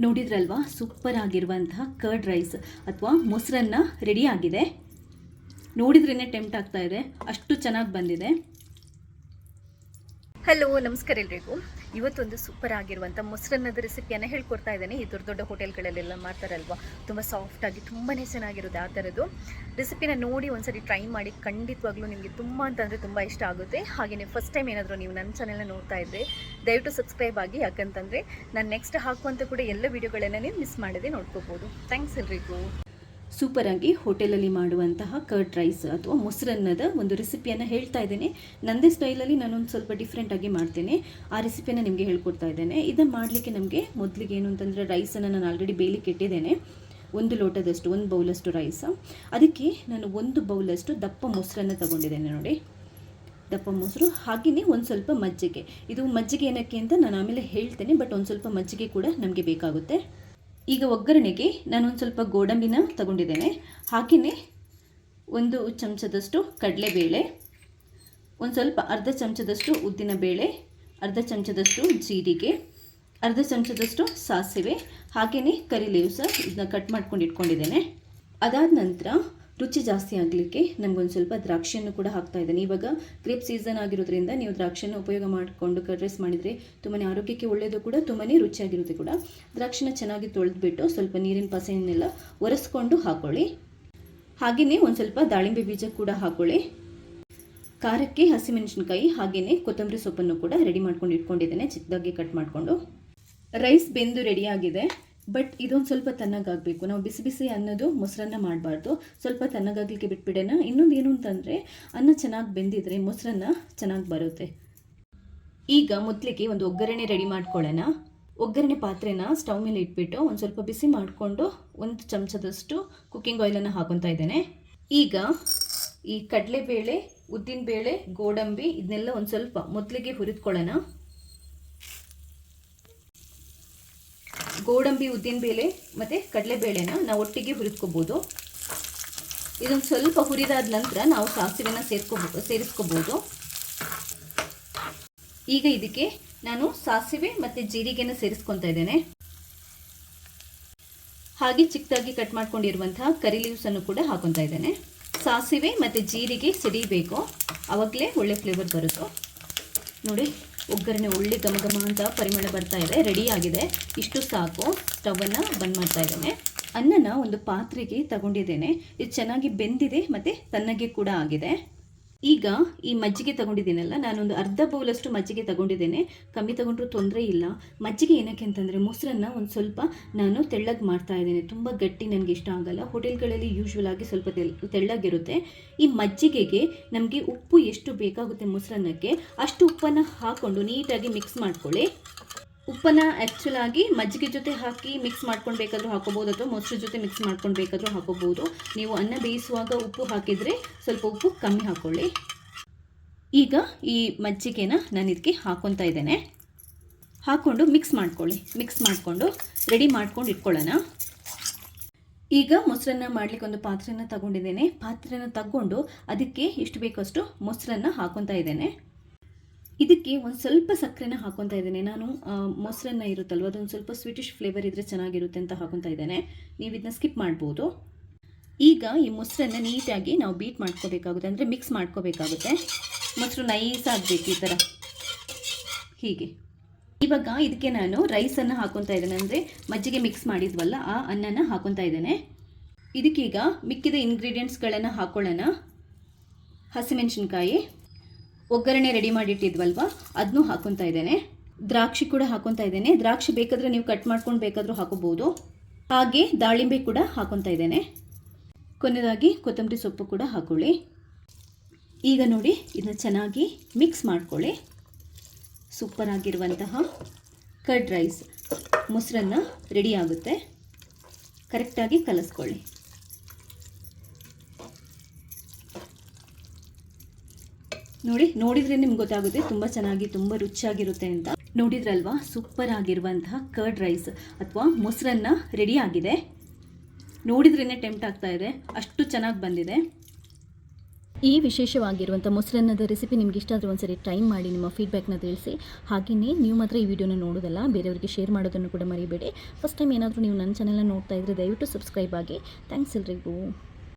ನೋಡಿದ್ರಲ್ವಾ? ಸೂಪರ್ ಆಗಿರುವಂತಹ curd rice ಅಥವಾ ಮೊಸರನ್ನ ರೆಡಿ ಆಗಿದೆ. ನೋಡಿದ್ರೇ ಟೆಂಪ್ಟ್ ಆಗ್ತಾ ಇದೆ. ಅಷ್ಟು ಚೆನ್ನಾಗಿ ಬಂದಿದೆ. ಹಲೋ, ನಮಸ್ಕಾರ ಎಲ್ರಿಗೂ. ಇವತ್ತೊಂದು ಸೂಪರ್ ಆಗಿರುವಂಥ ಮೊಸರನ್ನದ ರೆಸಿಪಿಯನ್ನು ಹೇಳ್ಕೊಡ್ತಾ ಇದ್ದೇನೆ. ಈ ದೊಡ್ಡ ದೊಡ್ಡ ಹೋಟೆಲ್ಗಳಲ್ಲೆಲ್ಲ ಮಾಡ್ತಾರಲ್ವ? ತುಂಬ ಸಾಫ್ಟಾಗಿ ತುಂಬಾ ಚೆನ್ನಾಗಿರುತ್ತೆ ಆ ಥರದ್ದು. ರೆಸಿಪಿನ ನೋಡಿ ಒಂದ್ಸರಿ ಟ್ರೈ ಮಾಡಿ ಖಂಡಿತವಾಗ್ಲೂ ನಿಮಗೆ ತುಂಬ ಅಂತಂದರೆ ತುಂಬ ಇಷ್ಟ ಆಗುತ್ತೆ. ಹಾಗೆಯೇ ಫಸ್ಟ್ ಟೈಮ್ ಏನಾದರೂ ನೀವು ನನ್ನ ಚಾನೆಲ್ನ ನೋಡ್ತಾ ಇದ್ದರೆ ದಯವಿಟ್ಟು ಸಬ್ಸ್ಕ್ರೈಬ್ ಆಗಿ, ಯಾಕಂತಂದರೆ ನಾನು ನೆಕ್ಸ್ಟ್ ಹಾಕುವಂಥ ಕೂಡ ಎಲ್ಲ ವೀಡಿಯೋಗಳನ್ನು ನೀವು ಮಿಸ್ ಮಾಡದೆ ನೋಡ್ಕೋಬೋದು. ಥ್ಯಾಂಕ್ಸ್ ಎಲ್ರಿಗೂ. ಸೂಪರಾಗಿ ಹೋಟೆಲಲ್ಲಿ ಮಾಡುವಂತಹ ಕರ್ಡ್ ರೈಸ್ ಅಥವಾ ಮೊಸರನ್ನದ ಒಂದು ರೆಸಿಪಿಯನ್ನು ಹೇಳ್ತಾ ಇದ್ದೇನೆ. ನಂದೇ ಸ್ಟೈಲಲ್ಲಿ ನಾನೊಂದು ಸ್ವಲ್ಪ ಡಿಫ್ರೆಂಟಾಗಿ ಮಾಡ್ತೇನೆ. ಆ ರೆಸಿಪಿಯನ್ನು ನಿಮಗೆ ಹೇಳ್ಕೊಡ್ತಾ ಇದ್ದೇನೆ. ಇದನ್ನು ಮಾಡಲಿಕ್ಕೆ ನಮಗೆ ಮೊದಲಿಗೆ ಏನು ಅಂತಂದರೆ ರೈಸನ್ನು ನಾನು ಆಲ್ರೆಡಿ ಬೇಯಲಿಕ್ಕೆ ಇಟ್ಟಿದ್ದೇನೆ. ಒಂದು ಲೋಟದಷ್ಟು, ಒಂದು ಬೌಲಷ್ಟು ರೈಸ್ ಅದಕ್ಕೆ ನಾನು ಒಂದು ಬೌಲಷ್ಟು ದಪ್ಪ ಮೊಸರನ್ನು ತಗೊಂಡಿದ್ದೇನೆ ನೋಡಿ. ದಪ್ಪ ಮೊಸರು ಹಾಗೆಯೇ ಒಂದು ಸ್ವಲ್ಪ ಮಜ್ಜಿಗೆ. ಇದು ಮಜ್ಜಿಗೆ ಏನಕ್ಕೆ ಅಂತ ನಾನು ಆಮೇಲೆ ಹೇಳ್ತೇನೆ, ಬಟ್ ಒಂದು ಸ್ವಲ್ಪ ಮಜ್ಜಿಗೆ ಕೂಡ ನಮಗೆ ಬೇಕಾಗುತ್ತೆ. ಈಗ ಒಗ್ಗರಣೆಗೆ ನಾನೊಂದು ಸ್ವಲ್ಪ ಗೋಡಂಬಿನ ತಗೊಂಡಿದ್ದೇನೆ. ಹಾಗೆಯೇ ಒಂದು ಚಮಚದಷ್ಟು ಕಡಲೆಬೇಳೆ, ಒಂದು ಸ್ವಲ್ಪ ಅರ್ಧ ಚಮಚದಷ್ಟು ಉದ್ದಿನ ಬೇಳೆ, ಅರ್ಧ ಚಮಚದಷ್ಟು ಜೀರಿಗೆ, ಅರ್ಧ ಚಮಚದಷ್ಟು ಸಾಸಿವೆ, ಹಾಗೆಯೇ ಕರಿಲೇವು ಸಹ ಇದನ್ನ ಕಟ್ ಮಾಡ್ಕೊಂಡು ಇಟ್ಕೊಂಡಿದ್ದೇನೆ. ಅದಾದ ನಂತರ ರುಚಿ ಜಾಸ್ತಿ ಆಗಲಿಕ್ಕೆ ನಮಗೊಂದು ಸ್ವಲ್ಪ ದ್ರಾಕ್ಷಿಯನ್ನು ಕೂಡ ಹಾಕ್ತಾ ಇದ್ದೇನೆ. ಇವಾಗ ಗ್ರೇಪ್ ಸೀಸನ್ ಆಗಿರೋದ್ರಿಂದ ನೀವು ದ್ರಾಕ್ಷಿಯನ್ನು ಉಪಯೋಗ ಮಾಡಿಕೊಂಡು ಕರ್ಡ್ ರೈಸ್ ಮಾಡಿದರೆ ತುಂಬಾ ಆರೋಗ್ಯಕ್ಕೆ ಒಳ್ಳೆಯದು ಕೂಡ ತುಂಬಾ ರುಚಿಯಾಗಿರುತ್ತೆ ಕೂಡ. ದ್ರಾಕ್ಷಿನ ಚೆನ್ನಾಗಿ ತೊಳೆದ್ಬಿಟ್ಟು ಸ್ವಲ್ಪ ನೀರಿನ ಪಸೆಯನ್ನೆಲ್ಲ ಒರೆಸ್ಕೊಂಡು ಹಾಕೊಳ್ಳಿ. ಹಾಗೆಯೇ ಒಂದು ಸ್ವಲ್ಪ ದಾಳಿಂಬೆ ಬೀಜ ಕೂಡ ಹಾಕೊಳ್ಳಿ. ಖಾರಕ್ಕೆ ಹಸಿಮೆಣಸಿನ್ಕಾಯಿ ಹಾಗೆಯೇ ಕೊತ್ತಂಬರಿ ಸೊಪ್ಪನ್ನು ಕೂಡ ರೆಡಿ ಮಾಡ್ಕೊಂಡು ಇಟ್ಕೊಂಡಿದ್ದೇನೆ, ಚಿಕ್ಕದಾಗಿ ಕಟ್ ಮಾಡಿಕೊಂಡು. ರೈಸ್ ಬೆಂದು ರೆಡಿಯಾಗಿದೆ ಬಟ್ ಇದೊಂದು ಸ್ವಲ್ಪ ತಣ್ಣಗಾಗಬೇಕು. ನಾವು ಬಿಸಿ ಬಿಸಿ ಅನ್ನೋದು ಮೊಸರನ್ನ ಮಾಡಬಾರ್ದು. ಸ್ವಲ್ಪ ತಣ್ಣಗಾಗಲಿಕ್ಕೆ ಬಿಟ್ಬಿಡೋಣ. ಇನ್ನೊಂದು ಏನು ಅಂತಂದರೆ, ಅನ್ನ ಚೆನ್ನಾಗಿ ಬೆಂದಿದ್ರೆ ಮೊಸರನ್ನ ಚೆನ್ನಾಗಿ ಬರುತ್ತೆ. ಈಗ ಮೊದಲಿಗೆ ಒಂದು ಒಗ್ಗರಣೆ ರೆಡಿ ಮಾಡ್ಕೊಳ್ಳೋಣ. ಒಗ್ಗರಣೆ ಪಾತ್ರೆನ ಸ್ಟವ್ ಮೇಲೆ ಇಟ್ಬಿಟ್ಟು ಒಂದು ಸ್ವಲ್ಪ ಬಿಸಿ ಮಾಡಿಕೊಂಡು ಒಂದು ಚಮಚದಷ್ಟು ಕುಕ್ಕಿಂಗ್ ಆಯಿಲನ್ನು ಹಾಕೊತಾ ಇದ್ದೇನೆ. ಈಗ ಈ ಕಡಲೆಬೇಳೆ, ಉದ್ದಿನಬೇಳೆ, ಗೋಡಂಬಿ ಇದನ್ನೆಲ್ಲ ಒಂದು ಸ್ವಲ್ಪ ಮೊದಲಿಗೆ ಹುರಿದ್ಕೊಳ್ಳೋಣ. ಗೋಡಂಬಿ ಉದ್ದಿನಬೇಳೆ ಮತ್ತು ಕಡಲೆಬೇಳೆನ ನಾವು ಒಟ್ಟಿಗೆ ಹುರಿದ್ಕೋಬೋದು. ಇದೊಂದು ಸ್ವಲ್ಪ ಹುರಿದಾದ ನಂತರ ನಾವು ಸಾಸಿವೆನ ಸೇರ್ಕೋಬೋ, ಸೇರಿಸ್ಕೋಬೋದು. ಈಗ ಇದಕ್ಕೆ ನಾನು ಸಾಸಿವೆ ಮತ್ತು ಜೀರಿಗೆನ ಸೇರಿಸ್ಕೊತಾ ಇದ್ದೇನೆ. ಹಾಗೆ ಚಿಕ್ಕದಾಗಿ ಕಟ್ ಮಾಡ್ಕೊಂಡಿರುವಂತಹ ಕರಿ ಲೀವ್ಸನ್ನು ಕೂಡ ಹಾಕೊತಾ ಇದ್ದೇನೆ. ಸಾಸಿವೆ ಮತ್ತು ಜೀರಿಗೆ ಸಿಡಿಬೇಕು. ಆವಾಗಲೇ ಒಳ್ಳೆ ಫ್ಲೇವರ್ ಬರುತ್ತೋ. ನೋಡಿ. ಒಗ್ಗರಣೆ ಒಳ್ಳೆ ಘಮ ಘಮ ಅಂತ ಪರಿಮಳ ಬರ್ತಾ ಇದೆ ರೆಡಿ ಆಗಿದೆ. ಇಷ್ಟು ಸಾಕು ಸ್ಟವನ್ನು ಬಂದ್ ಮಾಡ್ತಾ ಇದ್ದೇನೆ. ಅನ್ನನ ಒಂದು ಪಾತ್ರೆಗೆ ತಗೊಂಡಿದ್ದೇನೆ. ಇದು ಚೆನ್ನಾಗಿ ಬೆಂದಿದೆ ಮತ್ತು ತನ್ನಗೆ ಕೂಡ ಆಗಿದೆ. ಈಗ ಈ ಮಜ್ಜಿಗೆ ತಗೊಂಡಿದ್ದೀನಲ್ಲ, ನಾನೊಂದು ಅರ್ಧ ಬೌಲಷ್ಟು ಮಜ್ಜಿಗೆ ತಗೊಂಡಿದ್ದೇನೆ. ಕಮ್ಮಿ ತಗೊಂಡ್ರೂ ತೊಂದರೆ ಇಲ್ಲ. ಮಜ್ಜಿಗೆ ಏನಕ್ಕೆ ಅಂತಂದರೆ, ಮೊಸರನ್ನ ಒಂದು ಸ್ವಲ್ಪ ನಾನು ತೆಳ್ಳಗೆ ಮಾಡ್ತಾ ಇದ್ದೇನೆ. ತುಂಬ ಗಟ್ಟಿ ನನಗೆ ಇಷ್ಟ ಆಗಲ್ಲ. ಹೋಟೆಲ್ಗಳಲ್ಲಿ ಯೂಶ್ವಲ್ ಆಗಿ ಸ್ವಲ್ಪ ತೆಲ್, ತೆಳ್ಳಗಿರುತ್ತೆ. ಈ ಮಜ್ಜಿಗೆಗೆ ನಮಗೆ ಉಪ್ಪು ಎಷ್ಟು ಬೇಕಾಗುತ್ತೆ ಮೊಸರನ್ನಕ್ಕೆ, ಅಷ್ಟು ಉಪ್ಪನ್ನು ಹಾಕ್ಕೊಂಡು ನೀಟಾಗಿ ಮಿಕ್ಸ್ ಮಾಡ್ಕೊಳ್ಳಿ. ಉಪ್ಪನ್ನು ಆ್ಯಕ್ಚುಲ್ ಆಗಿ ಮಜ್ಜಿಗೆ ಜೊತೆ ಹಾಕಿ ಮಿಕ್ಸ್ ಮಾಡ್ಕೊಂಡು ಬೇಕಾದರೂ ಹಾಕೋಬೋದು ಅಥವಾ ಮೊಸರು ಜೊತೆ ಮಿಕ್ಸ್ ಮಾಡ್ಕೊಂಡು ಬೇಕಾದರೂ ಹಾಕೋಬೋದು ನೀವು ಅನ್ನ ಬೇಯಿಸುವಾಗ ಉಪ್ಪು ಹಾಕಿದರೆ ಸ್ವಲ್ಪ ಉಪ್ಪು ಕಮ್ಮಿ ಹಾಕ್ಕೊಳ್ಳಿ ಈಗ ಈ ಮಜ್ಜಿಗೆನ ನಾನು ಇದಕ್ಕೆ ಹಾಕೊತಾ ಇದ್ದೇನೆ. ಹಾಕ್ಕೊಂಡು ಮಿಕ್ಸ್ ಮಾಡ್ಕೊಳ್ಳಿ. ಮಿಕ್ಸ್ ಮಾಡಿಕೊಂಡು ರೆಡಿ ಮಾಡ್ಕೊಂಡು ಇಟ್ಕೊಳ್ಳೋಣ. ಈಗ ಮೊಸರನ್ನ ಮಾಡಲಿಕ್ಕೆ ಒಂದು ಪಾತ್ರೆನ ತಗೊಂಡಿದ್ದೇನೆ. ಪಾತ್ರೆನ ತಗೊಂಡು ಅದಕ್ಕೆ ಎಷ್ಟು ಬೇಕಷ್ಟು ಮೊಸರನ್ನ ಹಾಕೊತಾ ಇದ್ದೇನೆ. ಇದಕ್ಕೆ ಒಂದು ಸ್ವಲ್ಪ ಸಕ್ಕರೆನ ಹಾಕೊತಾ ಇದ್ದೇನೆ. ನಾನು ಮೊಸರನ್ನ ಇರುತ್ತಲ್ವ, ಅದೊಂದು ಸ್ವಲ್ಪ ಸ್ವೀಟಿಶ್ ಫ್ಲೇವರ್ ಇದ್ದರೆ ಚೆನ್ನಾಗಿರುತ್ತೆ ಅಂತ ಹಾಕೊತಾ ಇದ್ದೇನೆ. ನೀವು ಇದನ್ನ ಸ್ಕಿಪ್ ಮಾಡ್ಬೋದು. ಈಗ ಈ ಮೊಸರನ್ನ ನೀಟಾಗಿ ನಾವು ಬೀಟ್ ಮಾಡ್ಕೋಬೇಕಾಗುತ್ತೆ, ಅಂದರೆ ಮಿಕ್ಸ್ ಮಾಡ್ಕೋಬೇಕಾಗುತ್ತೆ. ಮೊಸರು ನೈಸ್ ಆಗಬೇಕು ಈ ಥರ ಹೀಗೆ. ಇವಾಗ ಇದಕ್ಕೆ ನಾನು ರೈಸನ್ನು ಹಾಕೊತಾ ಇದ್ದೇನೆ, ಅಂದರೆ ಮಜ್ಜಿಗೆ ಮಿಕ್ಸ್ ಮಾಡಿದ್ವಲ್ಲ, ಆ ಅನ್ನನ ಹಾಕೊತಾ ಇದ್ದೇನೆ. ಇದಕ್ಕೀಗ ಮಿಕ್ಕಿದ ಇಂಗ್ರೀಡಿಯೆಂಟ್ಸ್ಗಳನ್ನು ಹಾಕೊಳ್ಳೋಣ. ಹಸಿಮೆಣಸಿನ್ಕಾಯಿ ಒಗ್ಗರಣೆ ರೆಡಿ ಮಾಡಿಟ್ಟಿದ್ವಲ್ವ? ಅದನ್ನೂ ಹಾಕೊತಾ ಇದ್ದೇನೆ. ದ್ರಾಕ್ಷಿ ಕೂಡ ಹಾಕೊತಾ ಇದ್ದೇನೆ. ದ್ರಾಕ್ಷಿ ಬೇಕಾದರೆ ನೀವು ಕಟ್ ಮಾಡ್ಕೊಂಡು ಬೇಕಾದರೂ ಹಾಕೋಬೋದು. ಹಾಗೆ ದಾಳಿಂಬೆ ಕೂಡ ಹಾಕೊತಾ ಇದ್ದೇನೆ. ಕೊನೆಯದಾಗಿ ಕೊತ್ತಂಬರಿ ಸೊಪ್ಪು ಕೂಡ ಹಾಕೊಳ್ಳಿ. ಈಗ ನೋಡಿ, ಇದನ್ನ ಚೆನ್ನಾಗಿ ಮಿಕ್ಸ್ ಮಾಡ್ಕೊಳ್ಳಿ. ಸೂಪರ್ ಆಗಿರುವಂತಹ ಕರ್ಡ್ ರೈಸ್ ಮೊಸರನ್ನ ರೆಡಿ ಆಗುತ್ತೆ. ಕರೆಕ್ಟಾಗಿ ಕಲಿಸ್ಕೊಳ್ಳಿ. ನೋಡಿ, ನೋಡಿದ್ರೆ ನಿಮ್ಗೆ ಗೊತ್ತಾಗುತ್ತೆ, ತುಂಬ ಚೆನ್ನಾಗಿ, ತುಂಬ ರುಚಿಯಾಗಿರುತ್ತೆ ಅಂತ. ನೋಡಿದ್ರಲ್ವಾ? ಸೂಪರ್ ಆಗಿರುವಂತಹ ಕರ್ಡ್ ರೈಸ್ ಅಥವಾ ಮೊಸರನ್ನ ರೆಡಿ ಆಗಿದೆ. ನೋಡಿದ್ರೇ ಟೆಂಪ್ಟ್ ಆಗ್ತಾ ಇದೆ. ಅಷ್ಟು ಚೆನ್ನಾಗಿ ಬಂದಿದೆ. ಈ ವಿಶೇಷವಾಗಿರುವಂಥ ಮೊಸರನ್ನದ ರೆಸಿಪಿ ನಿಮ್ಗೆ ಇಷ್ಟ ಆದರೆ ಒಂದ್ಸರಿ ಟ್ರೈ ಮಾಡಿ, ನಿಮ್ಮ ಫೀಡ್ಬ್ಯಾಕ್ನ ತಿಳಿಸಿ. ಹಾಗೆಯೇ ನೀವು ಮಾತ್ರ ಈ ವಿಡಿಯೋನ ನೋಡೋದಲ್ಲ, ಬೇರೆಯವರಿಗೆ ಶೇರ್ ಮಾಡೋದನ್ನು ಕೂಡ ಮರಿಬೇಡಿ. ಫಸ್ಟ್ ಟೈಮ್ ಏನಾದರೂ ನೀವು ನನ್ನ ಚಾನಲ್ನ ನೋಡ್ತಾ ಇದ್ದರೆ ದಯವಿಟ್ಟು ಸಬ್ಸ್ಕ್ರೈಬ್ ಆಗಿ. ಥ್ಯಾಂಕ್ಸ್ ಎಲ್ರಿಗೂ.